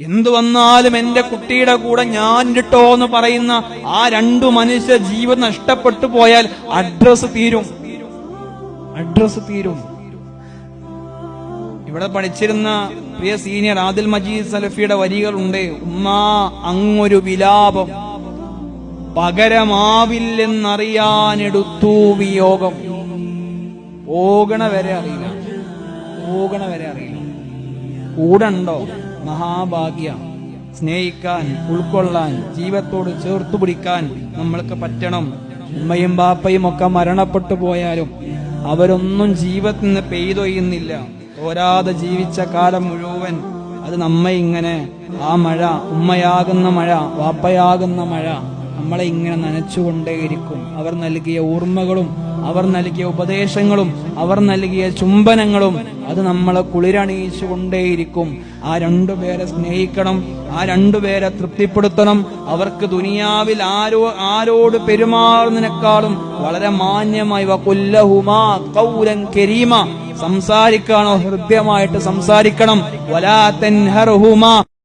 എന്തു വന്നാലും എന്റെ കുട്ടിയുടെ കൂടെ ഞാൻ കിട്ടോ എന്ന് പറയുന്ന ആ രണ്ടു മനുഷ്യ ജീവൻ നഷ്ടപ്പെട്ടു പോയാൽ അഡ്രസ് തീരും. അഡ്രസ് തീരും. ഇവിടെ പഠിച്ചിരുന്ന പ്രിയ സീനിയർ ആദിൽ മജീദ് സലഫിയുടെ വരികളുണ്ട്. ഉമ്മാ അങ്ങൊരു വിലാപം. പകരമാവില്ലെന്നറിയാനെടുത്തു വിയോഗം. പോകണ വരെ അറിയില്ല. പോകണ വരെ അറിയില്ല കൂടണ്ടോ മഹാഭാഗ്യ. സ്നേഹിക്കാൻ ഉൾക്കൊള്ളാൻ ജീവത്തോട് ചേർത്തു പിടിക്കാൻ നമ്മൾക്ക് പറ്റണം. ഉമ്മയും ബാപ്പയും ഒക്കെ മരണപ്പെട്ടു പോയാലും അവരൊന്നും ജീവിതത്തിൽ നിന്ന് പെയ്തൊയ്യുന്നില്ല പോരാതെ ജീവിച്ച കാലം മുഴുവൻ അത് നമ്മ ഇങ്ങനെ ആ മഴ ഉമ്മയാകുന്ന മഴ വാപ്പയാകുന്ന മഴ നമ്മളെ ഇങ്ങനെ നനച്ചുകൊണ്ടേയിരിക്കും. അവർ നൽകിയ ഓർമ്മകളും അവർ നൽകിയ ഉപദേശങ്ങളും അവർ നൽകിയ ചുംബനങ്ങളും അത് നമ്മളെ കുളിരണിയിച്ചു കൊണ്ടേയിരിക്കും ആ രണ്ടുപേരെ സ്നേഹിക്കണം ആ രണ്ടുപേരെ തൃപ്തിപ്പെടുത്തണം. അവർക്ക് ദുനിയാവിൽ ആരോ ആരോട് പെരുമാറുന്നതിനേക്കാളും വളരെ മാന്യമായി കരീമ സംസാരിക്കാണോ ഹൃദ്യമായിട്ട് സംസാരിക്കണം. വലാ തൻഹർഹുമാ